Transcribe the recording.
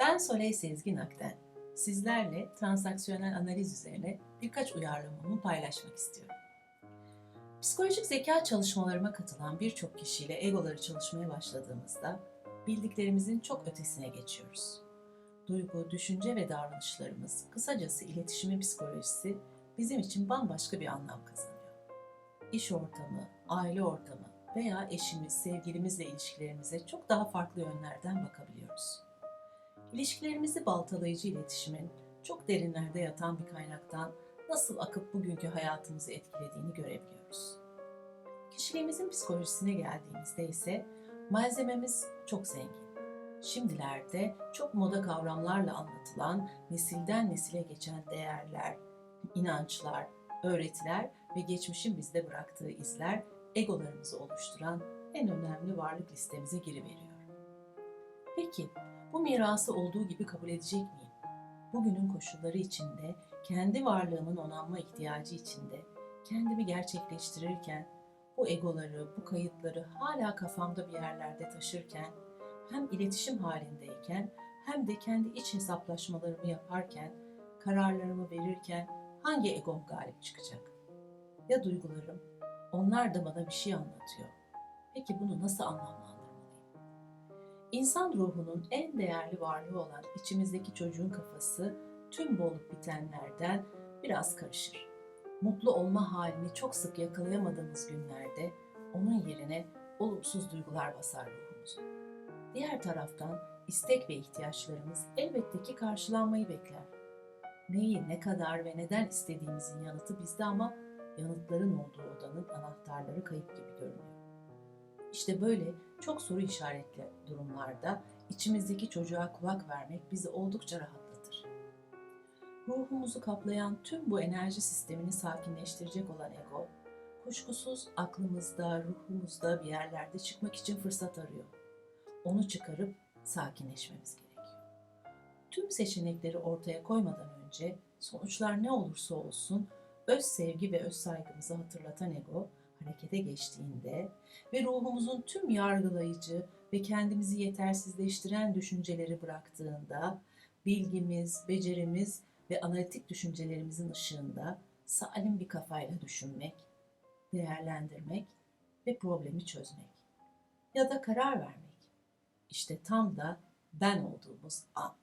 Ben Soley Sezgin Akten. Sizlerle transaksiyonel analiz üzerine birkaç uyarlamamı paylaşmak istiyorum. Psikolojik zeka çalışmalarıma katılan birçok kişiyle egoları çalışmaya başladığımızda bildiklerimizin çok ötesine geçiyoruz. Duygu, düşünce ve davranışlarımız, kısacası iletişimin psikolojisi bizim için bambaşka bir anlam kazanıyor. İş ortamı, aile ortamı veya eşimiz, sevgilimizle ilişkilerimize çok daha farklı yönlerden bakabiliyoruz. İlişkilerimizi baltalayıcı iletişimin çok derinlerde yatan bir kaynaktan nasıl akıp bugünkü hayatımızı etkilediğini görebiliyoruz. Kişiliğimizin psikolojisine geldiğimizde ise malzememiz çok zengin. Şimdilerde çok moda kavramlarla anlatılan, nesilden nesile geçen değerler, inançlar, öğretiler ve geçmişin bizde bıraktığı izler egolarımızı oluşturan en önemli varlık listemize giriveriyor. Peki bu mirası olduğu gibi kabul edecek miyim? Bugünün koşulları içinde, kendi varlığımın onanma ihtiyacı içinde, kendimi gerçekleştirirken, bu egoları, bu kayıtları hala kafamda bir yerlerde taşırken, hem iletişim halindeyken, hem de kendi iç hesaplaşmalarımı yaparken, kararlarımı verirken hangi egom galip çıkacak? Ya duygularım? Onlar da bana bir şey anlatıyor. Peki bunu nasıl anlamlandırmalıyım? İnsan ruhunun en değerli varlığı olan içimizdeki çocuğun kafası tüm bu olup bitenlerden biraz karışır. Mutlu olma halini çok sık yakalayamadığımız günlerde onun yerine olumsuz duygular basar ruhumuzu. Diğer taraftan istek ve ihtiyaçlarımız elbette ki karşılanmayı bekler. Neyi, ne kadar ve neden istediğimizin yanıtı bizde ama yanıtların olduğu odanın anahtarları kayıp gibi görünüyor. İşte böyle çok soru işaretli durumlarda içimizdeki çocuğa kulak vermek bizi oldukça rahatlatır. Ruhumuzu kaplayan tüm bu enerji sistemini sakinleştirecek olan ego, kuşkusuz aklımızda, ruhumuzda bir yerlerde çıkmak için fırsat arıyor. Onu çıkarıp sakinleşmemiz gerekiyor. Tüm seçenekleri ortaya koymadan önce sonuçlar ne olursa olsun öz sevgi ve öz saygımızı hatırlatan ego harekete geçtiğinde ve ruhumuzun tüm yargılayıcı ve kendimizi yetersizleştiren düşünceleri bıraktığında bilgimiz, becerimiz ve analitik düşüncelerimizin ışığında salim bir kafayla düşünmek, değerlendirmek ve problemi çözmek ya da karar vermek. İşte tam da ben olduğumuz an.